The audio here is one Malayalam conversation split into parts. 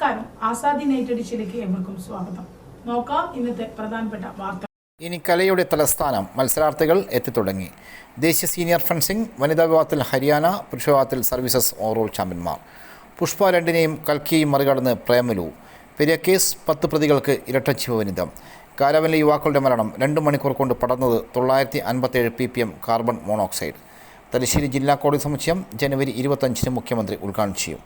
നമസ്കാരം. ആസാദി നൈറ്റ് എഡിഷനിലേക്ക് ഏവർക്കും സ്വാഗതം. നോക്കാം ഇന്നത്തെ പ്രധാനപ്പെട്ട വാർത്ത. ഇനി കലയുടെ തലസ്ഥാനം മത്സരാർത്ഥികൾ എത്തിത്തുടങ്ങി. ദേശീയ സീനിയർ ഫെൻസിംഗ് വനിതാ വിഭാഗത്തിൽ ഹരിയാന പുരുഷ വിഭാഗത്തിൽ സർവീസസ് ഓവറോൾ ചാമ്പ്യന്മാർ. പുഷ്പ രണ്ടിനെയും കൽക്കിയെയും മറികടന്ന് പ്രേമലു. പെരിയ കേസ് പത്ത് പ്രതികൾക്ക് ഇരട്ട ജീവനിതം കാരവനിലെ യുവാക്കളുടെ മരണം രണ്ട് മണിക്കൂർ കൊണ്ട് പടർന്നത് തൊള്ളായിരത്തി അൻപത്തേഴ് P P M carbon monoxide. Thalassery ജില്ലാ കോടതി സമുച്ചയം ജനുവരി ഇരുപത്തഞ്ചിന് മുഖ്യമന്ത്രി ഉദ്ഘാടനം ചെയ്യും.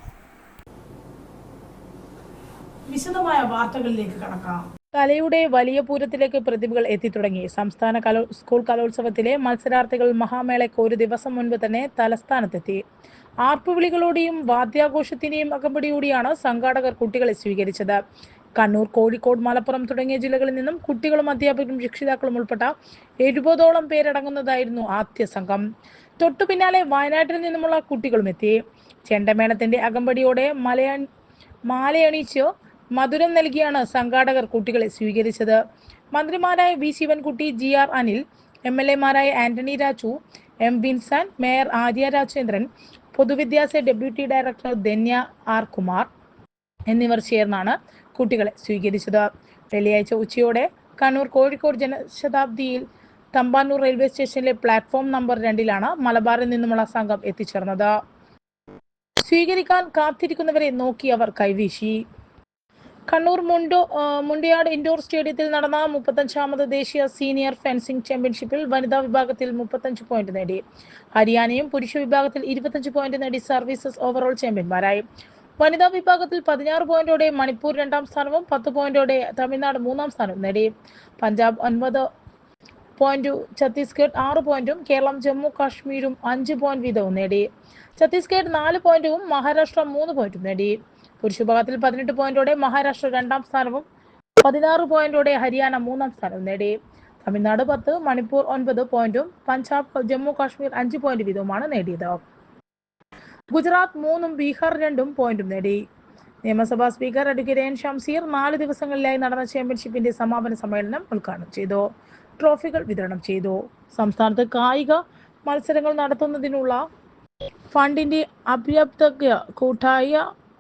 വിശദമായ വാർത്തകളിലേക്ക് കടക്കാം. കലയുടെ വലിയ പൂരത്തിലേക്ക് പ്രതിഭകൾ എത്തിത്തുടങ്ങി. സംസ്ഥാന കലോ സ്കൂൾ കലോത്സവത്തിലെ മത്സരാർത്ഥികൾ മഹാമേളയ്ക്ക് ഒരു ദിവസം മുൻപ് തന്നെ തലസ്ഥാനത്തെത്തി. ആർപ്പുവിളികളോടെയും വാദ്യാഘോഷത്തിന്റെയും അകമ്പടിയോടെയാണ് സംഘാടകർ കുട്ടികളെ സ്വീകരിച്ചത്. കണ്ണൂർ കോഴിക്കോട് മലപ്പുറം തുടങ്ങിയ ജില്ലകളിൽ നിന്നും കുട്ടികളും അധ്യാപകരും രക്ഷിതാക്കളും ഉൾപ്പെട്ട എഴുപതോളം പേരടങ്ങുന്നതായിരുന്നു ആദ്യ സംഘം. തൊട്ടു പിന്നാലെ വയനാട്ടിൽ നിന്നുമുള്ള കുട്ടികളും എത്തി. ചെണ്ടമേളത്തിന്റെ അകമ്പടിയോടെ മലയാ മാലയണിച്ച് മധുരം നൽകിയാണ് സംഘാടകർ കുട്ടികളെ സ്വീകരിച്ചത്. മന്ത്രിമാരായ V Sivankutty G R Anil M L എമാരായ Antony Raju M Vincent mayor Arya Rajendran പൊതുവിദ്യാഭ്യാസ deputy director Dhanya R Kumar എന്നിവർ ചേർന്നാണ് കുട്ടികളെ സ്വീകരിച്ചത്. വെള്ളിയാഴ്ച ഉച്ചയോടെ കണ്ണൂർ കോഴിക്കോട് ജനശതാബ്ദിയിൽ തമ്പാനൂർ റെയിൽവേ സ്റ്റേഷനിലെ പ്ലാറ്റ്ഫോം നമ്പർ രണ്ടിലാണ് മലബാറിൽ നിന്നുമുള്ള സംഘം എത്തിച്ചേർന്നത്. സ്വീകരിക്കാൻ കാത്തിരിക്കുന്നവരെ നോക്കി അവർ കൈവീശി. കണ്ണൂർ മുണ്ടോ മുണ്ടിയാട് ഇൻഡോർ സ്റ്റേഡിയത്തിൽ നടന്ന മുപ്പത്തഞ്ചാമത് ദേശീയ സീനിയർ ഫെൻസിംഗ് ചാമ്പ്യൻഷിപ്പിൽ വനിതാ വിഭാഗത്തിൽ മുപ്പത്തഞ്ച് പോയിന്റ് നേടി. ഹരിയാനയും പുരുഷ വിഭാഗത്തിൽ ഇരുപത്തഞ്ച് പോയിന്റ് നേടി സർവീസസ് ഓവറോൾ ചാമ്പ്യന്മാരായി. വനിതാ വിഭാഗത്തിൽ പതിനാറ് പോയിന്റോടെ മണിപ്പൂർ രണ്ടാം സ്ഥാനവും പത്ത് പോയിന്റോടെ തമിഴ്നാട് മൂന്നാം സ്ഥാനവും നേടി. പഞ്ചാബ് ഒൻപത് പോയിന്റ് ഛത്തീസ്ഗഡ് ആറ് പോയിന്റും കേരളം ജമ്മു കാശ്മീരും അഞ്ച് പോയിന്റ് വീതവും നേടി. ഛത്തീസ്ഗഡ് നാല് പോയിന്റും മഹാരാഷ്ട്ര മൂന്ന് പോയിന്റും നേടി. പുരുഷ വിഭാഗത്തിൽ പതിനെട്ട് പോയിന്റോടെ മഹാരാഷ്ട്ര രണ്ടാം സ്ഥാനവും പതിനാറ് പോയിന്റോടെ ഹരിയാന മൂന്നാം സ്ഥാനവും നേടി. തമിഴ്നാട് പത്ത് മണിപ്പൂർ ഒൻപത് പോയിന്റും പഞ്ചാബ് ജമ്മു കാശ്മീർ അഞ്ച് പോയിന്റ് വീതവുമാണ് നേടിയത്. ഗുജറാത്ത് മൂന്നും ബീഹാർ രണ്ടും പോയിന്റും നേടി. നിയമസഭാ സ്പീക്കർ അഡ്വക്കേറ്റ് എൻ ഷംസീർ നാല് ദിവസങ്ങളിലായി നടന്ന ചാമ്പ്യൻഷിപ്പിന്റെ സമാപന സമ്മേളനം ഉദ്ഘാടനം ചെയ്തു. ട്രോഫികൾ വിതരണം ചെയ്തു. സംസ്ഥാനത്ത് കായിക മത്സരങ്ങൾ നടത്തുന്നതിനുള്ള ഫണ്ടിന്റെ അഭ്യപ്തക കൂട്ടായ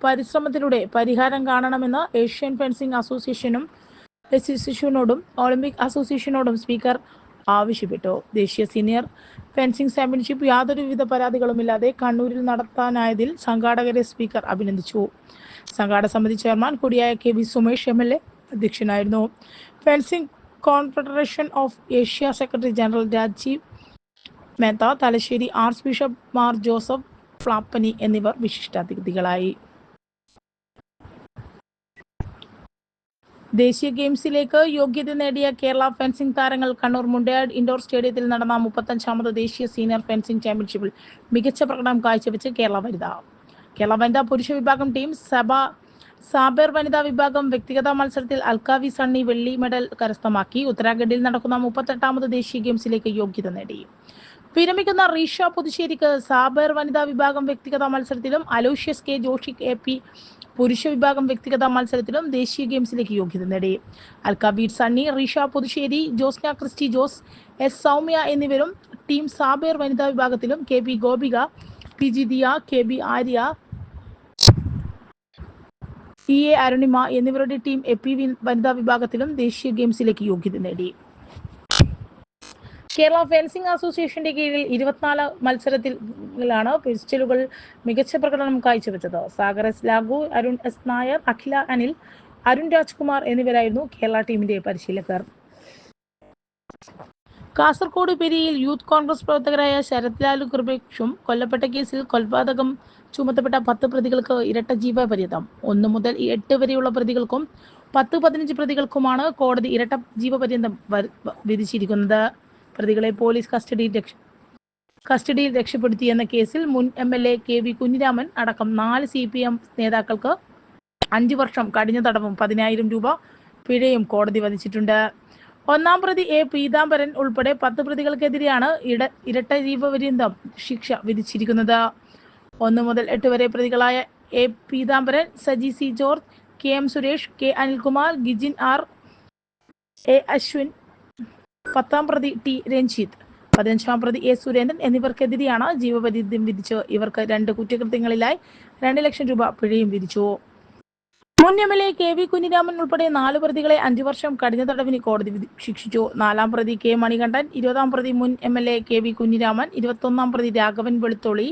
പരിശ്രമത്തിലൂടെ പരിഹാരം കാണണമെന്ന് ഏഷ്യൻ ഫെൻസിംഗ് അസോസിയേഷനും അസോസിയേഷനോടും ഒളിമ്പിക് അസോസിയേഷനോടും സ്പീക്കർ ആവശ്യപ്പെട്ടു. ദേശീയ സീനിയർ ഫെൻസിംഗ് ചാമ്പ്യൻഷിപ്പ് യാതൊരു യാതൊരുവിധ പരാതികളുമില്ലാതെ കണ്ണൂരിൽ നടത്താനായതിൽ സംഘാടകരെ സ്പീക്കർ അഭിനന്ദിച്ചു. സംഘാടക സമിതി ചെയർമാൻ കൂടിയായ K V Sumesh M L A അധ്യക്ഷനായിരുന്നു. Fencing confederation of Asia secretary general Rajeev Mehta Thalassery arch bishop Mar Joseph Pamplany എന്നിവർ വിശിഷ്ടാതിഥികളായി. ദേശീയ ഗെയിംസിലേക്ക് യോഗ്യത നേടിയ കേരള ഫെൻസിംഗ് താരങ്ങൾ കണ്ണൂർ മുണ്ടയാട് ഇൻഡോർ സ്റ്റേഡിയത്തിൽ നടന്ന മുപ്പത്തഞ്ചാമത് ദേശീയ സീനിയർ ഫെൻസിംഗ് ചാമ്പ്യൻഷിപ്പിൽ മികച്ച പ്രകടനം കാഴ്ചവെച്ച് കേരള വനിത. കേരള വനിതാ പുരുഷ വിഭാഗം ടീം സഭ സാബർ വനിതാ വിഭാഗം വ്യക്തിഗത മത്സരത്തിൽ അൽക്കാവി സണ്ണി വെള്ളി മെഡൽ കരസ്ഥമാക്കി. ഉത്തരാഖണ്ഡിൽ നടക്കുന്ന മുപ്പത്തെട്ടാമത് ദേശീയ ഗെയിംസിലേക്ക് യോഗ്യത നേടി. വിരമിക്കുന്ന റീഷ പുതുശ്ശേരിക്ക് സാബർ വനിതാ വിഭാഗം വ്യക്തിഗത മത്സരത്തിലും Aloysius K Joshi A P പുരുഷ വിഭാഗം വ്യക്തിഗത മത്സരത്തിലും ദേശീയ ഗെയിംസിലേക്ക് യോഗ്യത നേടി. അൽക്കാബീർ സണ്ണി റീഷ പുതുശ്ശേരി ജോസ്ന ക്രിസ്റ്റി ജോസ് എസ് സൗമ്യ എന്നിവരും ടീം സാബേർ വനിതാ വിഭാഗത്തിലും K P Gopika P G Diya K B Arya C A Arunima എന്നിവരുടെ ടീം എ പി വനിതാ വിഭാഗത്തിലും ദേശീയ ഗെയിംസിലേക്ക് യോഗ്യത നേടി. കേരള ഫെൻസിംഗ് അസോസിയേഷന്റെ കീഴിൽ ഇരുപത്തിനാല് മത്സരത്തിലാണ് പിസ്റ്റലുകൾ മികച്ച പ്രകടനം കാഴ്ചവെച്ചത്. സാഗർ എസ് ലാഗു അരുൺ എസ് നായർ അഖില അനിൽ അരുൺ രാജ്കുമാർ എന്നിവരായിരുന്നു കേരള ടീമിന്റെ പരിശീലകർ. കാസർഗോഡ് പെരിയിൽ യൂത്ത് കോൺഗ്രസ് പ്രവർത്തകരായ ശരത് ലാലു കൃപേഷും കൊല്ലപ്പെട്ട കേസിൽ കൊലപാതകം ചുമത്തപ്പെട്ട പത്ത് പ്രതികൾക്ക് ഇരട്ട ജീവപര്യന്തം. ഒന്ന് മുതൽ എട്ട് വരെയുള്ള പ്രതികൾക്കും പത്ത് പതിനഞ്ച് പ്രതികൾക്കുമാണ് കോടതി ഇരട്ട ജീവപര്യന്തം വിധിച്ചിരിക്കുന്നത്. പ്രതികളെ പോലീസ് കസ്റ്റഡിയിൽ രക്ഷ കസ്റ്റഡിയിൽ രക്ഷപ്പെടുത്തിയെന്ന കേസിൽ മുൻ M L A K V Kunhiraman അടക്കം നാല് സി പി എം നേതാക്കൾക്ക് അഞ്ചു വർഷം കഠിന തടവും പതിനായിരം രൂപ പിഴയും കോടതി വധിച്ചിട്ടുണ്ട്. ഒന്നാം പ്രതി എ പീതാംബരൻ ഉൾപ്പെടെ പത്ത് പ്രതികൾക്കെതിരെയാണ് ഇട ഇരട്ട ജീവപര്യന്തം ശിക്ഷ വിധിച്ചിരിക്കുന്നത്. ഒന്ന് മുതൽ എട്ട് വരെ പ്രതികളായ A Peethambaran Saji C George K M Suresh K Anilkumar Gijin R A Ashwin പത്താം പ്രതി ടി രഞ്ജിത്ത് പതിനഞ്ചാം പ്രതി എ സുരേന്ദ്രൻ എന്നിവർക്കെതിരെയാണ് ജീവപര്യന്തം വിധിച്ച് ഇവർക്ക് രണ്ട് കുറ്റകൃത്യങ്ങളിലായി രണ്ട് ലക്ഷം രൂപ പിഴയും വിധിച്ചു. മുൻ M L A K V Kunhiraman ഉൾപ്പെടെ നാല് പ്രതികളെ അഞ്ചു വർഷം കഠിന തടവിന് കോടതി ശിക്ഷിച്ചു. നാലാം പ്രതി കെ മണികണ്ഠൻ ഇരുപതാം പ്രതി മുൻ M L A K V Kunhiraman ഇരുപത്തൊന്നാം പ്രതി രാഘവൻ വെളുത്തോളി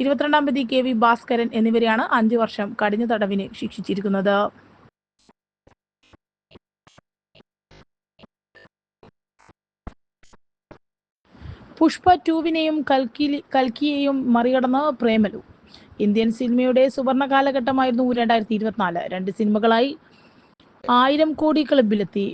ഇരുപത്തിരണ്ടാം പ്രതി കെ വി ഭാസ്കരൻ എന്നിവരെയാണ് അഞ്ചു വർഷം കഠിന തടവിന് ശിക്ഷിച്ചിരിക്കുന്നത്. പുഷ്പ ടൂവിനെയും കൽക്കി കൽക്കിയെയും മറികടന്ന് പ്രേമലു. ഇന്ത്യൻ സിനിമയുടെ സുവർണ കാലഘട്ടമായിരുന്നു രണ്ടായിരത്തി ഇരുപത്തിനാല് രണ്ട് സിനിമകളായി ആയിരം കോടി ക്ലബിലെത്തി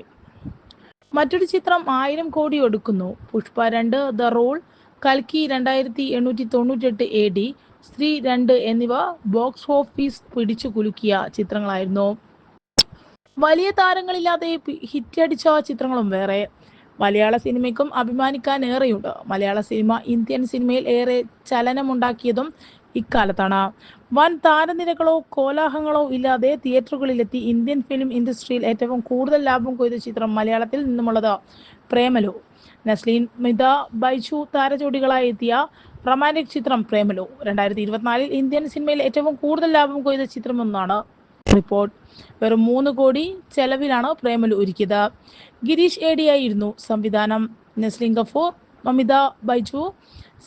മറ്റൊരു ചിത്രം ആയിരം കോടി ഒടുക്കുന്നു. പുഷ്പ രണ്ട് ദ റോൾ കൽക്കി രണ്ടായിരത്തി എണ്ണൂറ്റി തൊണ്ണൂറ്റെട്ട് എ ഡി സ്ത്രീ രണ്ട് എന്നിവ ബോക്സ് ഓഫീസ് പിടിച്ചു കുലുക്കിയ ചിത്രങ്ങളായിരുന്നു. വലിയ താരങ്ങളില്ലാതെ ഹിറ്റടിച്ച ചിത്രങ്ങളും വേറെ. മലയാള സിനിമയ്ക്കും അഭിമാനിക്കാൻ ഏറെയുണ്ട്. മലയാള സിനിമ ഇന്ത്യൻ സിനിമയിൽ ഏറെ ചലനമുണ്ടാക്കിയതും ഇക്കാലത്താണ്. വൻ താരനിരകളോ കോലാഹങ്ങളോ ഇല്ലാതെ തിയേറ്ററുകളിലെത്തി ഇന്ത്യൻ ഫിലിം ഇൻഡസ്ട്രിയിൽ ഏറ്റവും കൂടുതൽ ലാഭം കൊയ്ത ചിത്രം മലയാളത്തിൽ നിന്നുമുള്ളത് പ്രേമലു. നസ്ലീൻ മിത ബൈജു താരജോഡികളായി എത്തിയ റൊമാന്റിക് ചിത്രം പ്രേമലു. രണ്ടായിരത്തി ഇരുപത്തിനാലിൽ ഇന്ത്യൻ സിനിമയിൽ ഏറ്റവും കൂടുതൽ ലാഭം കൊയ്ത ചിത്രമെന്നാണ് റിപ്പോർട്ട് വെറും മൂന്ന് കോടി ചെലവിലാണ് പ്രേമലു ഒരുക്കിയത്? ഗിരീഷ് ഏടിയായിരുന്നു സംവിധാനം. നെസ്ലിംഗ് ഗഫൂർ മമിത ബൈജു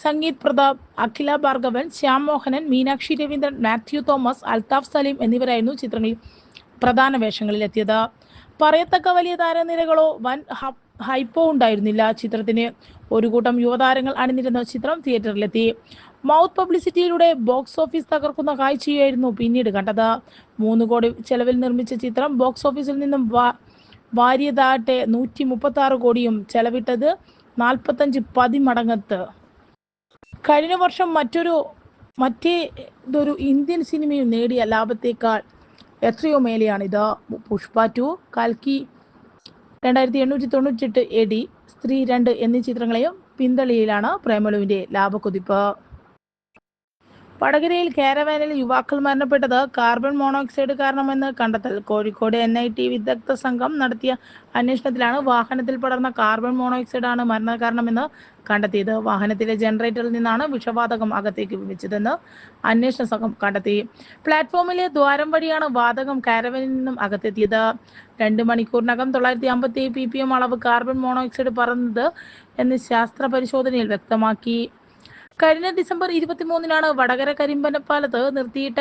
സംഗീത് പ്രതാപ് അഖില ഭാർഗവൻ ശ്യാം മോഹനൻ മീനാക്ഷി രവീന്ദ്രൻ മാത്യു തോമസ് അൽതാഫ് സലീം എന്നിവരായിരുന്നു ചിത്രങ്ങളിൽ പ്രധാന വേഷങ്ങളിലെത്തിയത്. പറയത്തക്ക വലിയ താരനിരകളോ വൻ ഹൈപ്പോ ഉണ്ടായിരുന്നില്ല. ചിത്രത്തിന് ഒരു കൂട്ടം യുവതാരങ്ങൾ അണിനിരുന്ന ചിത്രം തിയേറ്ററിലെത്തി മൗത്ത് പബ്ലിസിറ്റിയിലൂടെ ബോക്സ് ഓഫീസ് തകർക്കുന്ന കാഴ്ചയായിരുന്നു പിന്നീട് കണ്ടത്. മൂന്ന് കോടി ചെലവിൽ നിർമ്മിച്ച ചിത്രം ബോക്സ് ഓഫീസിൽ നിന്നും വാരിയതാട്ടെ നൂറ്റി മുപ്പത്തി ആറ് കോടിയും ചെലവിട്ടത് നാൽപ്പത്തഞ്ച് പതിമടങ്ങത്ത്. കഴിഞ്ഞ വർഷം മറ്റൊരു മറ്റേ ഇതൊരു ഇന്ത്യൻ സിനിമയും നേടിയ ലാഭത്തേക്കാൾ എത്രയോ മേലെയാണിത്. പുഷ്പ ടു കാൽക്കി രണ്ടായിരത്തി എണ്ണൂറ്റി തൊണ്ണൂറ്റെട്ട് എ ഡി സ്ത്രീ രണ്ട് എന്നീ ചിത്രങ്ങളെയും പിന്തളിയിലാണ് പ്രേമലുവിന്റെ ലാഭക്കുതിപ്പ്. വടകരയിൽ കാരവാനിൽ യുവാക്കൾ മരണപ്പെട്ടത് കാർബൺ മോണോക്സൈഡ് കാരണമെന്ന് കണ്ടെത്തൽ. കോഴിക്കോട് എൻ ഐ ടി വിദഗ്ധ സംഘം നടത്തിയ അന്വേഷണത്തിലാണ് വാഹനത്തിൽ പടർന്ന കാർബൺ മോണോക്സൈഡ് ആണ് മരണകാരണമെന്ന് കണ്ടെത്തിയത്. വാഹനത്തിലെ ജനറേറ്ററിൽ നിന്നാണ് വിഷവാതകം അകത്തേക്ക് വിളിച്ചതെന്ന് അന്വേഷണ സംഘം കണ്ടെത്തി. പ്ലാറ്റ്ഫോമിലെ ദ്വാരം വഴിയാണ് വാതകം കാരവനിൽ നിന്നും അകത്തെത്തിയത്. രണ്ട് മണിക്കൂറിനകം തൊള്ളായിരത്തി അമ്പത്തി പി പി എം അളവ് കാർബൺ മോണോക്സൈഡ് പറന്നത് എന്ന് ശാസ്ത്ര പരിശോധനയിൽ വ്യക്തമാക്കി. കഴിഞ്ഞ ഡിസംബർ ഇരുപത്തിമൂന്നിനാണ് വടകര കരിമ്പനപ്പാലത്ത് നിർത്തിയിട്ട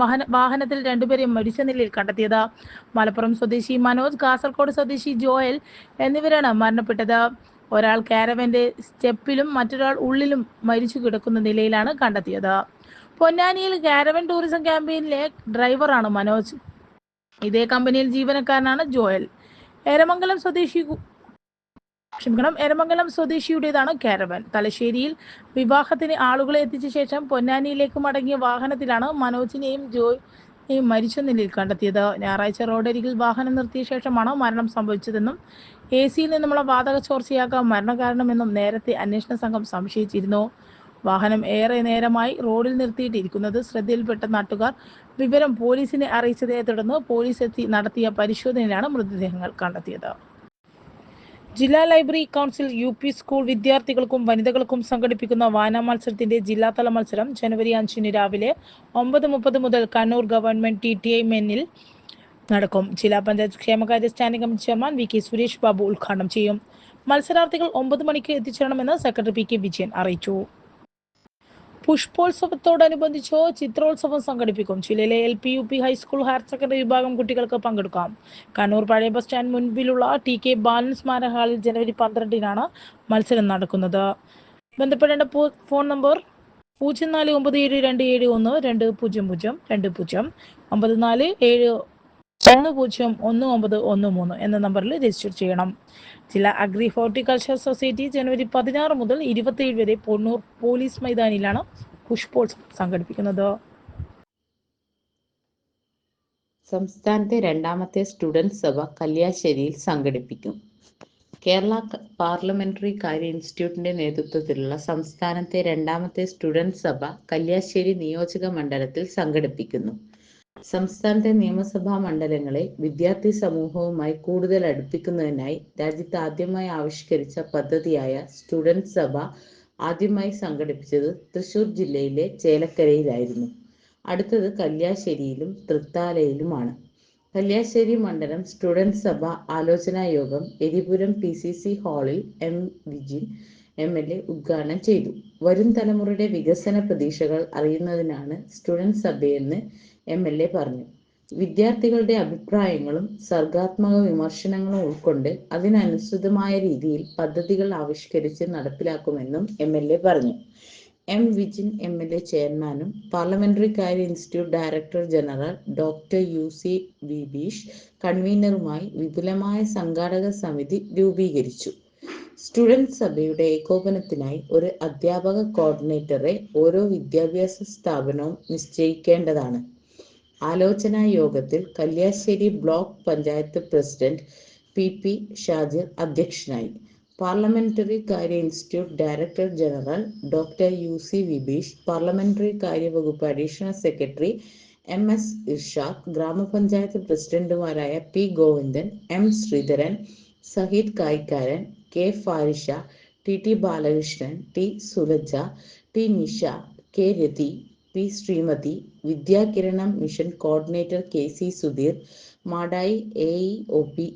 വാഹന വാഹനത്തിൽ രണ്ടുപേരെയും മരിച്ച നിലയിൽ കണ്ടെത്തിയത്. മലപ്പുറം സ്വദേശി മനോജ് കാസർഗോഡ് സ്വദേശി ജോയൽ എന്നിവരാണ് മരണപ്പെട്ടത്. ഒരാൾ കാരവന്റെ സ്റ്റെപ്പിലും മറ്റൊരാൾ ഉള്ളിലും മരിച്ചു കിടക്കുന്ന നിലയിലാണ് കണ്ടെത്തിയത്. പൊന്നാനിയിൽ കാരവൻ ടൂറിസം ക്യാമ്പയിനിലെ ഡ്രൈവറാണ് മനോജ്. ഇതേ കമ്പനിയിൽ ജീവനക്കാരനാണ് ജോയൽ. എരമംഗലം സ്വദേശി ക്ഷമിക്കണം. എരമംഗലം സ്വദേശിയുടേതാണ് കാരവൻ. തലശ്ശേരിയിൽ വിവാഹത്തിന് ആളുകളെ എത്തിച്ച ശേഷം പൊന്നാനിയിലേക്ക് മടങ്ങിയ വാഹനത്തിലാണ് മനോജിനെയും ജോയിനെയും മരിച്ച നിലയിൽ കണ്ടെത്തിയത്. ഞായറാഴ്ച റോഡരികിൽ വാഹനം നിർത്തിയ ശേഷമാണ് മരണം സംഭവിച്ചതെന്നും എ സിയിൽ നിന്നുമുള്ള വാതക ചോർച്ചയാകാം മരണകാരണമെന്നും നേരത്തെ അന്വേഷണ സംഘം സംശയിച്ചിരുന്നു. വാഹനം ഏറെ നേരമായി റോഡിൽ നിർത്തിയിട്ടിരിക്കുന്നത് ശ്രദ്ധയിൽപ്പെട്ട നാട്ടുകാർ. വിവരം പോലീസിനെ അറിയിച്ചതിനെ തുടർന്ന് പോലീസ് എത്തി നടത്തിയ പരിശോധനയിലാണ് മൃതദേഹങ്ങൾ കണ്ടെത്തിയത്. ജില്ലാ library council U P school വിദ്യാർത്ഥികൾക്കും വനിതകൾക്കും സംഘടിപ്പിക്കുന്ന വായനാ മത്സരത്തിന്റെ ജില്ലാതല മത്സരം ജനുവരി അഞ്ചിന് രാവിലെ ഒമ്പത് മുപ്പത് മുതൽ Kannur government T T I മെന്നിൽ നടക്കും. ജില്ലാ പഞ്ചായത്ത് ക്ഷേമകാര്യ standing committee chairman V K Suresh Babu ഉദ്ഘാടനം ചെയ്യും. മത്സരാർത്ഥികൾ ഒമ്പത് മണിക്ക് എത്തിച്ചേരണമെന്ന് സെക്രട്ടറി പി കെ വിജയൻ അറിയിച്ചു. പുഷ്പോത്സവത്തോടനുബന്ധിച്ചോ ചിത്രോത്സവം സംഘടിപ്പിക്കും. ജില്ലയിലെ L P U P high school higher secondary വിഭാഗം കുട്ടികൾക്ക് പങ്കെടുക്കാം. കണ്ണൂർ പഴയ ബസ് സ്റ്റാൻഡ് മുൻപിലുള്ള ടി കെ ബാലൻ സ്മാരക ഹാളിൽ ജനുവരി പന്ത്രണ്ടിനാണ് മത്സരം നടക്കുന്നത്. ബന്ധപ്പെടേണ്ട ഫോൺ നമ്പർ പൂജ്യം നാല് ഒമ്പത് ഏഴ് രണ്ട് ഏഴ് ഒന്ന് രണ്ട് പൂജ്യം പൂജ്യം രണ്ട് പൂജ്യം. ഒമ്പത് നാല് ഏഴ് ഒന്ന് പൂജ്യം ഒന്ന് ഒമ്പത് ഒന്ന് മൂന്ന് എന്ന നമ്പറിൽ രജിസ്റ്റർ ചെയ്യണം. ജില്ലാ അഗ്രി ഹോർട്ടിക്കൾച്ചർ സൊസൈറ്റി ജനുവരി പതിനാറ് മുതൽ ഇരുപത്തിയേഴ് വരെ പൊണ്ണൂർ പോലീസ് മൈതാനിയിലാണ് പുഷ്പോത്സവം സംഘടിപ്പിക്കുന്നത്. സംസ്ഥാനത്തെ രണ്ടാമത്തെ സ്റ്റുഡന്റ് സഭ കല്യാശ്ശേരിയിൽ സംഘടിപ്പിക്കും. കേരള പാർലമെന്ററി കാര്യ ഇൻസ്റ്റിറ്റ്യൂട്ടിന്റെ നേതൃത്വത്തിലുള്ള സംസ്ഥാനത്തെ രണ്ടാമത്തെ സ്റ്റുഡന്റ് സഭ കല്യാശ്ശേരി നിയോജക മണ്ഡലത്തിൽ സംഘടിപ്പിക്കുന്നു. സംസ്ഥാനത്തെ നിയമസഭാ മണ്ഡലങ്ങളെ വിദ്യാർത്ഥി സമൂഹവുമായി കൂടുതൽ അടുപ്പിക്കുന്നതിനായി രാജ്യത്ത് ആദ്യമായി ആവിഷ്കരിച്ച പദ്ധതിയായ സ്റ്റുഡന്റ് സഭ ആദ്യമായി സംഘടിപ്പിച്ചത് തൃശൂർ ജില്ലയിലെ ചേലക്കരയിലായിരുന്നു. അടുത്തത് കല്യാശ്ശേരിയിലും തൃത്താലയിലുമാണ്. കല്യാശ്ശേരി മണ്ഡലം സ്റ്റുഡന്റ് സഭ ആലോചനാ യോഗം എരിപുരം പി സി സി ഹാളിൽ M Vijin M L A ഉദ്ഘാടനം ചെയ്തു. വരും തലമുറയുടെ വികസന പ്രതീക്ഷകൾ അറിയുന്നതിനാണ് സ്റ്റുഡന്റ് സഭയെന്ന് എം എൽ എ പറഞ്ഞു. വിദ്യാർത്ഥികളുടെ അഭിപ്രായങ്ങളും സർഗാത്മക വിമർശനങ്ങളും ഉൾക്കൊണ്ട് അതിനനുസൃതമായ രീതിയിൽ പദ്ധതികൾ ആവിഷ്കരിച്ച് നടപ്പിലാക്കുമെന്നും എം എൽ എ പറഞ്ഞു. M Vijin M L A ചെയർമാനും പാർലമെന്ററി കാര്യ institute director general doctor U C Bibeesh കൺവീനറുമായി വിപുലമായ സംഘാടക സമിതി രൂപീകരിച്ചു. സ്റ്റുഡന്റ് സഭയുടെ ഏകോപനത്തിനായി ഒരു അധ്യാപക കോർഡിനേറ്ററെ ഓരോ വിദ്യാഭ്യാസ സ്ഥാപനവും നിശ്ചയിക്കേണ്ടതാണ്. ആലോചനാ യോഗത്തിൽ Kalliasseri block panchayat president P P Shajir അധ്യക്ഷനായി. പാർലമെന്ററി കാര്യ institute director general doctor U C Vibeesh parliamentary കാര്യവകുപ്പ് additional secretary M S Irshad ഗ്രാമപഞ്ചായത്ത് പ്രസിഡന്റുമാരായ P Govindan M Sreedharan Saheed Kaikkaran K Farisha T T Balakrishnan T Sulaja T Nisha K Rathi P Sreemathi Vidyakiranam mission coordinator K C Sudheer Madayi A E O P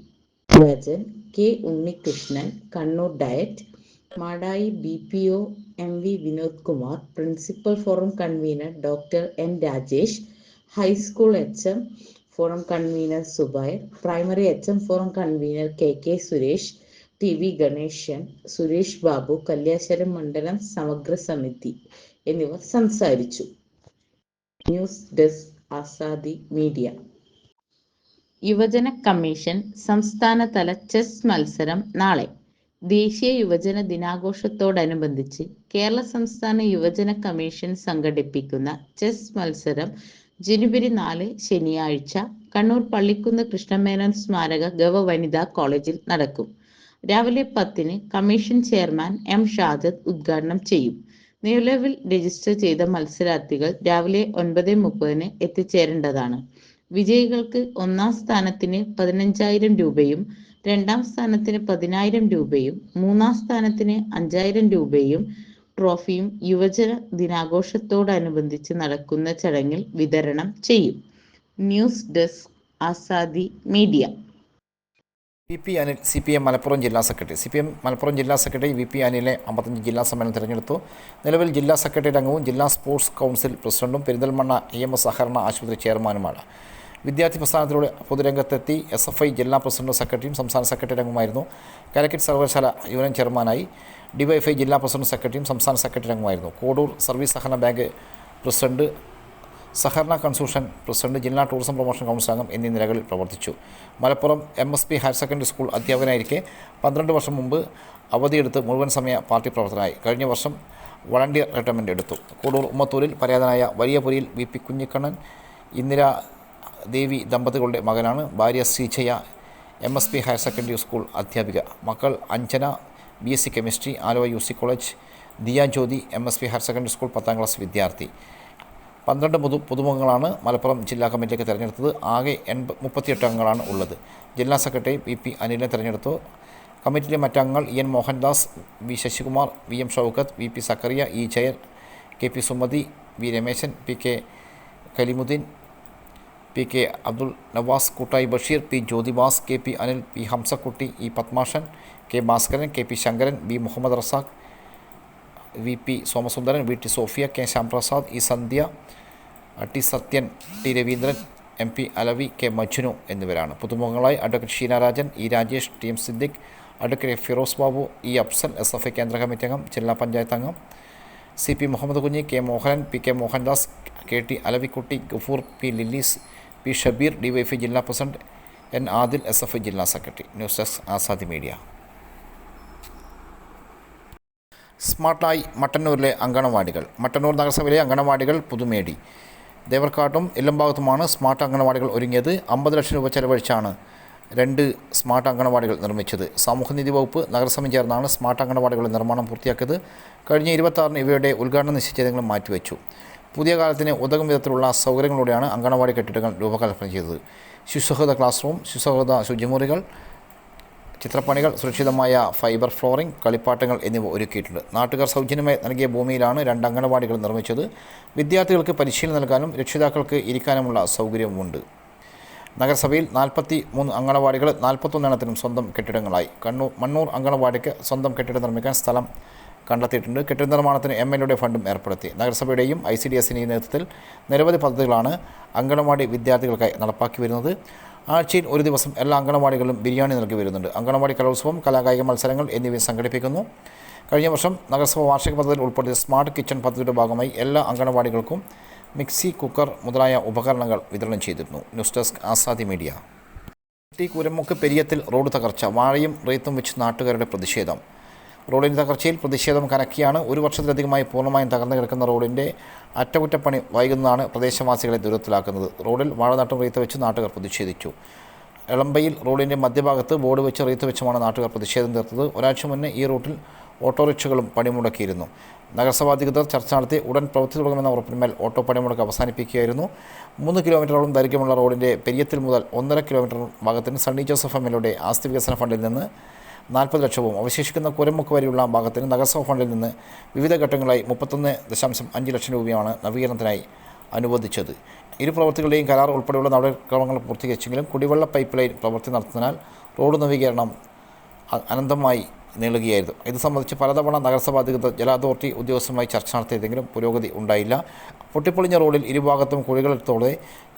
Rajan K Unnikrishnan Kannur DIET Madayi B P O M V Vinod Kumar principal forum convener doctor N Rajesh high school H M forum convener Subair primary H M forum convener K K Suresh T V Ganesan Suresh Babu Kalliasseri മണ്ഡലം സമഗ്ര സമിതി എന്നിവർ സംസാരിച്ചു. News desk Azadi media. യുവജന കമ്മീഷൻ സംസ്ഥാനതല ചെസ് മത്സരം നാളെ. ദേശീയ യുവജന ദിനാഘോഷത്തോടനുബന്ധിച്ച് കേരള സംസ്ഥാന യുവജന കമ്മീഷൻ സംഘടിപ്പിക്കുന്ന ചെസ് മത്സരം ജനുവരി നാല് ശനിയാഴ്ച കണ്ണൂർ പള്ളിക്കുന്ന് കൃഷ്ണമേനോൻ സ്മാരക ഗവ വനിതാ കോളേജിൽ നടക്കും. രാവിലെ പത്തിന് കമ്മീഷൻ ചെയർമാൻ എം ഷാദത്ത് ഉദ്ഘാടനം ചെയ്യും. നിലവിൽ രജിസ്റ്റർ ചെയ്ത മത്സരാർത്ഥികൾ രാവിലെ ഒൻപത് മുപ്പതിന് എത്തിച്ചേരേണ്ടതാണ്. വിജയികൾക്ക് ഒന്നാം സ്ഥാനത്തിന് പതിനഞ്ചായിരം രൂപയും രണ്ടാം സ്ഥാനത്തിന് പതിനായിരം രൂപയും മൂന്നാം സ്ഥാനത്തിന് അഞ്ചായിരം രൂപയും ട്രോഫിയും യുവജന ദിനാഘോഷത്തോടനുബന്ധിച്ച് നടക്കുന്ന ചടങ്ങിൽ വിതരണം ചെയ്യും. News desk Azadi media V P Anil C P M Malappuram ജില്ലാ secretary. C P M Malappuram ജില്ലാ സെക്രട്ടറി വി പി അനിലെ അമ്പത്തഞ്ച് ജില്ലാ സമ്മേളനം തിരഞ്ഞെടുത്തു. നിലവിൽ ജില്ലാ സെക്രട്ടറി അംഗവും ജില്ലാ സ്പോർട്സ് കൗൺസിൽ പ്രസിഡന്റും പെരിന്തൽമണ്ണ ഇ എം എസ് സഹകരണ ആശുപത്രി ചെയർമാനുമാണ്. വിദ്യാർത്ഥി പ്രസ്ഥാനത്തിലൂടെ പൊതുരംഗത്തെത്തി എസ് എഫ് ഐ ജില്ലാ പ്രസിഡന്റ് സെക്രട്ടറിയും സംസ്ഥാന സെക്രട്ടറി അംഗമായിരുന്നു കാലിക്കറ്റ് സർവകലാശാല യൂണിയൻ ചെയർമാനായി ഡിവൈഎഫ്ഐ ജില്ലാ പ്രസിഡന്റ് സെക്രട്ടറിയും സംസ്ഥാന സെക്രട്ടറി അംഗമായിരുന്നു കോടൂർ സർവീസ് സഹകരണ ബാങ്ക് പ്രസിഡന്റ് സഹകരണ കൺസൂഷൻ പ്രസിഡന്റ് ജില്ലാ ടൂറിസം പ്രൊമോഷൻ കൗൺസിൽ അംഗം എന്നീ നിലകളിൽ പ്രവർത്തിച്ചു. Malappuram M S P higher secondary school അധ്യാപകനായിരിക്കെ പന്ത്രണ്ട് വർഷം മുമ്പ് അവധിയെടുത്ത് മുഴുവൻ സമയ പാർട്ടി പ്രവർത്തനമായി കഴിഞ്ഞ വർഷം വളണ്ടിയർ റിട്ടയർമെന്റ് എടുത്തു. കൂടൂർ ഉമ്മത്തൂരിൽ പരാതനായ വലിയപുരിയിൽ വി പി കുഞ്ഞിക്കണ്ണൻ ഇന്ദിര ദേവി ദമ്പതികളുടെ മകനാണ് ഭാര്യ Sreejaya M S P higher secondary school അധ്യാപിക. മക്കൾ Anjana B S C chemistry Aluva U C college Diya Jyothi M S P higher secondary school പത്താം ക്ലാസ് വിദ്യാർത്ഥി. പന്ത്രണ്ട് പൊതു പുതുമുഖങ്ങളാണ് മലപ്പുറം ജില്ലാ കമ്മിറ്റിയൊക്കെ തിരഞ്ഞെടുത്തത്. ആകെ എൺപ മുപ്പത്തിയെട്ട് അംഗങ്ങളാണ് ഉള്ളത്. ജില്ലാ സെക്രട്ടറി വി പി അനിലിനെ തിരഞ്ഞെടുത്തു. കമ്മിറ്റിയിലെ മറ്റംഗങ്ങൾ E N Mohandas V Sasikumar V M Shoukath V P Zakariya E Jayan K P Sumathi V Rameshan P K Kalimuddin P K Abdul Navas Koottayi Basheer P Jyothibas K P Anil P Hamsakutty E Padmashan K Bhaskaran K P Sankaran B Muhammed Razak V P Somasundaran V T Sofia K Shyamprasad E Sandhya T Sathyan T Raveendran M P Alavi K Majnu എന്നിവരാണ്. പുതുമുഖങ്ങളായി advocate Sheenarajan E Rajesh T M Siddique advocate Firoz Babu E Afsal S F I കേന്ദ്ര കമ്മിറ്റി അംഗം ജില്ലാ പഞ്ചായത്ത് അംഗം C P Muhammed Kunhi K Mohanan P K Mohandas K T Alavikutty Gafoor P Lillees P Shabeer DYFI ജില്ലാ president N Adil S F ജില്ലാ secretary. News desk Azadi media. സ്മാർട്ടായി മട്ടന്നൂരിലെ അങ്കണവാടികൾ. മട്ടന്നൂർ നഗരസഭയിലെ അങ്കണവാടികൾ പുതുമേടി. ദേവർക്കാട്ടും എല്ലംഭാഗത്തുമാണ് സ്മാർട്ട് അങ്കണവാടികൾ ഒരുങ്ങിയത്. അമ്പത് ലക്ഷം രൂപ ചെലവഴിച്ചാണ് രണ്ട് സ്മാർട്ട് അങ്കണവാടികൾ നിർമ്മിച്ചത്. സാമൂഹ്യനീതി വകുപ്പ് നഗരസഭയും ചേർന്നാണ് സ്മാർട്ട് അങ്കണവാടികളുടെ നിർമ്മാണം പൂർത്തിയാക്കിയത്. കഴിഞ്ഞ ഇരുപത്താറിന് ഇവയുടെ ഉദ്ഘാടന നിശ്ചയിച്ചതെങ്കിലും മാറ്റിവെച്ചു. പുതിയ കാലത്തിന് ഉതകും വിധത്തിലുള്ള സൗകര്യങ്ങളോടെയാണ് അങ്കണവാടി കെട്ടിടങ്ങൾ രൂപകൽപ്പന ചെയ്തത്. ശുസഹൃത ക്ലാസ് റൂം ശുസഹൃത ശുചിമുറികൾ ചിത്രപ്പണികൾ സുരക്ഷിതമായ ഫൈബർ ഫ്ലോറിംഗ് കളിപ്പാട്ടങ്ങൾ എന്നിവ ഒരുക്കിയിട്ടുണ്ട്. നാട്ടുകാർ സൗജന്യമായി നൽകിയ ഭൂമിയിലാണ് രണ്ട് അംഗനവാടികൾ നിർമ്മിച്ചത്. വിദ്യാർത്ഥികൾക്ക് പരിശീലനം നൽകാനും രക്ഷിതാക്കൾക്ക് ഇരിക്കാനുമുള്ള സൗകര്യവുമുണ്ട്. നഗരസഭയിൽ നാൽപ്പത്തി മൂന്ന് അംഗനവാടികൾ നാൽപ്പത്തൊന്നെണ്ണത്തിനും സ്വന്തം കെട്ടിടങ്ങളായി. കണ്ണൂർ മണ്ണൂർ അംഗനവാടിക്ക് സ്വന്തം കെട്ടിടം നിർമ്മിക്കാൻ സ്ഥലം കണ്ടെത്തിയിട്ടുണ്ട്. കെട്ടിട നിർമ്മാണത്തിന് എം എൽ എയുടെ ഫണ്ടും ഏർപ്പെടുത്തി. നഗരസഭയുടെയും ഐ സി ഡി എസിന്റെയും നേതൃത്വത്തിൽ നിരവധി പദ്ധതികളാണ് അംഗനവാടി വിദ്യാർത്ഥികൾക്കായി നടപ്പാക്കി വരുന്നത്. ആഴ്ചയിൽ ഒരു ദിവസം എല്ലാ അങ്കണവാടികളിലും ബിരിയാണി നൽകി വരുന്നുണ്ട്. അങ്കണവാടി കലോത്സവം കലാകായിക മത്സരങ്ങൾ എന്നിവയും സംഘടിപ്പിക്കുന്നു. കഴിഞ്ഞ വർഷം നഗരസഭ വാർഷിക പദ്ധതിയിൽ ഉൾപ്പെടുത്തിയ സ്മാർട്ട് കിച്ചൺ പദ്ധതിയുടെ ഭാഗമായി എല്ലാ അങ്കണവാടികൾക്കും മിക്സി കുക്കർ മുതലായ ഉപകരണങ്ങൾ വിതരണം ചെയ്തിരുന്നു. News desk Azadi media. T Kuramukku പെരിയത്തിൽ road തകർച്ച വാഴയും റേത്തും വെച്ച് നാട്ടുകാരുടെ പ്രതിഷേധം. റോഡിന്റെ തകർച്ചയിൽ പ്രതിഷേധം കനക്കിയാണ് ഒരു വർഷത്തിലധികമായി പൂർണമായും തകർന്നു കിടക്കുന്ന റോഡിന്റെ അറ്റകുറ്റപ്പണി വൈകുന്നതാണ് പ്രദേശവാസികളെ ദുരിതത്തിലാക്കുന്നത്. റോഡിൽ വാഴ നട്ടം റീത്ത് വെച്ച് നാട്ടുകാർ പ്രതിഷേധിച്ചു. എളമ്പയിൽ റോഡിന്റെ മധ്യഭാഗത്ത് ബോർഡ് വെച്ച് റീത്ത് വെച്ചുമാണ് നാട്ടുകാർ പ്രതിഷേധം തീർത്തത്. ഒരാഴ്ച മുന്നേ ഈ റൂട്ടിൽ ഓട്ടോറിക്ഷകളും പണിമുടക്കിയിരുന്നു. നഗരസഭാ അധികൃതർ ചർച്ച നടത്തി ഉടൻ പ്രവൃത്തി തുടങ്ങുമെന്ന ഉറപ്പിന്മേൽ ഓട്ടോ പണിമുടക്ക് അവസാനിപ്പിക്കുകയായിരുന്നു. മൂന്ന് കിലോമീറ്ററോളം ദൈർഘ്യമുള്ള റോഡിന്റെ പെരിയത്തിൽ മുതൽ ഒന്നര കിലോമീറ്റർ ഭാഗത്തിന് സണ്ണി ജോസഫ് എം ആസ്തി വികസന ഫണ്ടിൽ നിന്ന് നാൽപ്പത് ലക്ഷവും അവശേഷിക്കുന്ന കുരമുക്ക് വരെയുള്ള ഭാഗത്തിന് നഗരസഭ ഫണ്ടിൽ നിന്ന് വിവിധ ഘട്ടങ്ങളായി മുപ്പത്തൊന്ന് ദശാംശം അഞ്ച് ലക്ഷം രൂപയാണ് നവീകരണത്തിനായി അനുവദിച്ചത്. ഇരു പ്രവൃത്തികളുടെയും കരാർ ഉൾപ്പെടെയുള്ള നടപടിക്രമങ്ങൾ പൂർത്തീകരിച്ചെങ്കിലും കുടിവെള്ള പൈപ്പ് ലൈൻ പ്രവൃത്തി നടത്തുന്നതിനാൽ റോഡ് നവീകരണം അനന്തമായി നീളുകയായിരുന്നു. ഇത് സംബന്ധിച്ച് പലതവണ നഗരസഭാ അധികൃതർ ജല അതോറിറ്റി ഉദ്യോഗസ്ഥരുമായി ചർച്ച നടത്തിയതെങ്കിലും പുരോഗതി ഉണ്ടായില്ല. പൊട്ടിപ്പൊളിഞ്ഞ റോഡിൽ ഇരുഭാഗത്തും കുഴികളെടുത്തോടെ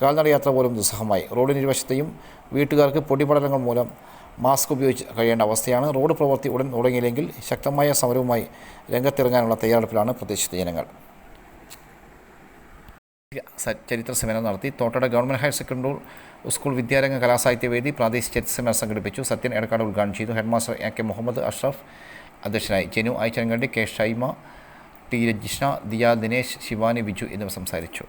കാൽനടയാത്ര പോലും ദുസ്സഹമായി. റോഡിന് ഇരുവശത്തെയും വീട്ടുകാർക്ക് പൊടിപടലങ്ങൾ മൂലം മാസ്ക് ഉപയോഗിച്ച് കഴിയേണ്ട അവസ്ഥയാണ്. റോഡ് പ്രവൃത്തി ഉടൻ തുടങ്ങിയില്ലെങ്കിൽ ശക്തമായ സമരവുമായി രംഗത്തിറങ്ങാനുള്ള തയ്യാറെടുപ്പിലാണ് പ്രദേശത്തെ ജനങ്ങൾ. ചരിത്ര സെമിനാർ നടത്തി. Thottada government higher secondary school Vidyaranga Kalasahithyavedi പ്രാദേശിക ചരിത്ര സെമിനാർ സംഘടിപ്പിച്ചു. സത്യൻ എടക്കാട് ഉദ്ഘാടനം ചെയ്തു. Headmaster A K Muhammed Ashraf അധ്യക്ഷനായി. ജനു ഐച്ചൻകണ്ടി കെ ഷൈമ ടി രജിഷ്ണ ദിയ ദിനേശ് ശിവാനി ബിജു എന്നിവർ സംസാരിച്ചു.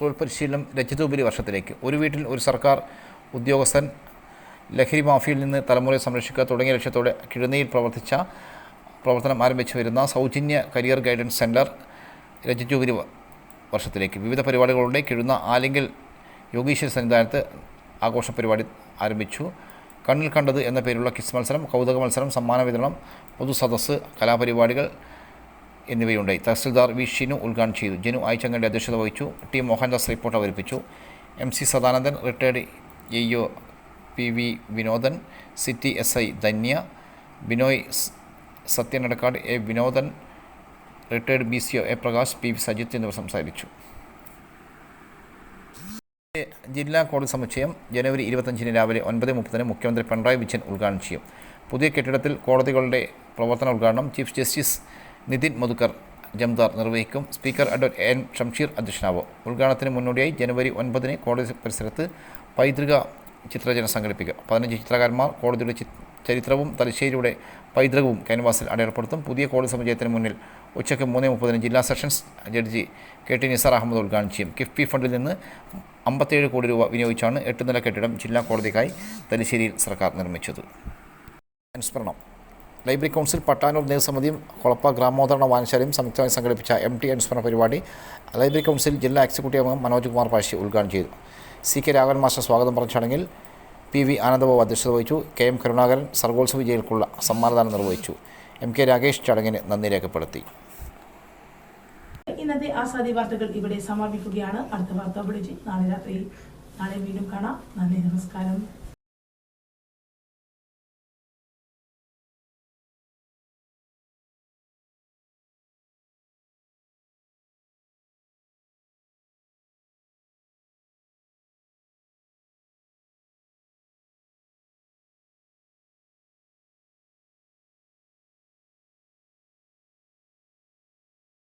തൊഴിൽ പരിശീലനം രജതോപരി വർഷത്തിലേക്ക്. ഒരു വീട്ടിൽ ഒരു സർക്കാർ ഉദ്യോഗസ്ഥൻ ലഹരി മാഫിയിൽ നിന്ന് തലമുറയെ സംരക്ഷിക്കുക തുടങ്ങിയ ലക്ഷ്യത്തോടെ കിഴുന്നയിൽ പ്രവർത്തിച്ച പ്രവർത്തനം ആരംഭിച്ചു വരുന്ന സൗജന്യ കരിയർ ഗൈഡൻസ് സെന്റർ രജതോപരി വ- വർഷത്തിലേക്ക്. വിവിധ പരിപാടികളുടെ കിഴുന്ന ആലിങ്കൽ യോഗീശ്വര സന്നിധാനത്ത് ആഘോഷ പരിപാടി ആരംഭിച്ചു. കണ്ണിൽ കണ്ടത് എന്ന പേരുള്ള കിസ് മത്സരം കൗതുക മത്സരം സമ്മാന വിതരണം പൊതുസദസ്സ് കലാപരിപാടികൾ എന്നിവയുണ്ടായി. തഹസിൽദാർ വി ഷിനു ഉദ്ഘാടനം ചെയ്തു. ജനു ആയിച്ചങ്ങയുടെ അധ്യക്ഷത വഹിച്ചു. ടി മോഹൻദാസ് റിപ്പോർട്ട് അവതരിപ്പിച്ചു. M C Sadanandan retired A P V Vinodan city S I Dhanya Binoy Sathyan Adakkad A Vinodan retired B C O A Prakash P V Sajith എന്നിവർ സംസാരിച്ചു. ജില്ലാ കോടതി സമുച്ചയം ജനുവരി ഇരുപത്തഞ്ചിന് രാവിലെ ഒൻപത് മുപ്പതിന് മുഖ്യമന്ത്രി പിണറായി വിജയൻ ഉദ്ഘാടനം ചെയ്യും. പുതിയ കെട്ടിടത്തിൽ കോടതികളുടെ പ്രവർത്തന ഉദ്ഘാടനം ചീഫ് ജസ്റ്റിസ് നിതിൻ മധുക്കർ ജംദാർ നിർവഹിക്കും. Speaker advocate N. ഷംഷീർ അധ്യക്ഷനാവും. ഉദ്ഘാടനത്തിന് മുന്നോടിയായി ജനുവരി ഒൻപതിന് കോടതി പരിസരത്ത് പൈതൃക ചിത്രരചന സംഘടിപ്പിക്കുക. പതിനഞ്ച് ചിത്രകാരന്മാർ കോടതിയുടെ ചരിത്രവും തലശ്ശേരിയുടെ പൈതൃകവും ക്യാൻവാസിൽ അടയാളപ്പെടുത്തും. പുതിയ കോടതി സമുച്ചയത്തിന് മുന്നിൽ ഉച്ചയ്ക്ക് മൂന്ന് മുപ്പതിന് ജില്ലാ sessions judge K T Nisar Ahmed ഉദ്ഘാടനം ചെയ്യും. കിഫ്ബി ഫണ്ടിൽ നിന്ന് അമ്പത്തേഴ് കോടി രൂപ വിനിയോഗിച്ചാണ് എട്ട് നില കെട്ടിടം ജില്ലാ കോടതിക്കായി തലശ്ശേരിയിൽ സർക്കാർ നിർമ്മിച്ചത്. അനുസ്മരണം. ലൈബ്രറി കൗൺസിൽ പട്ടാനൂർ നിയമസമിതിയും കൊളപ്പ ഗ്രാമോദരണ വായനശാലയും സംയുക്തമായി സംഘടിപ്പിച്ച എം ടി അനുസ്മരണ പരിപാടി ലൈബ്രറി കൗൺസിൽ ജില്ലാ എക്സിക്യൂട്ടീവ് അംഗം മനോജ് കുമാർ പാഷി ഉദ്ഘാടനം ചെയ്തു. സി കെ രാഘവൻ മാസ്റ്റർ സ്വാഗതം പറഞ്ഞ ചടങ്ങിൽ പി വി ആനന്ദബാബു അധ്യക്ഷത വഹിച്ചു. കെ എം കരുണാകരൻ സർഗോത്സവ വിജയികൾക്കുള്ള സമ്മാനദാനം നിർവഹിച്ചു. എം കെ രാകേഷ് ചടങ്ങിന് നന്ദി രേഖപ്പെടുത്തി. ഇന്നത്തെ ആസാദി വാർത്തകൾ ഇവിടെ സമാപിക്കുകയാണ്. അടുത്ത വാർത്ത ബുള്ളറ്റിൻ നാളെ രാത്രി നാളെ വീണ്ടും കാണാം. നന്ദി നമസ്കാരം.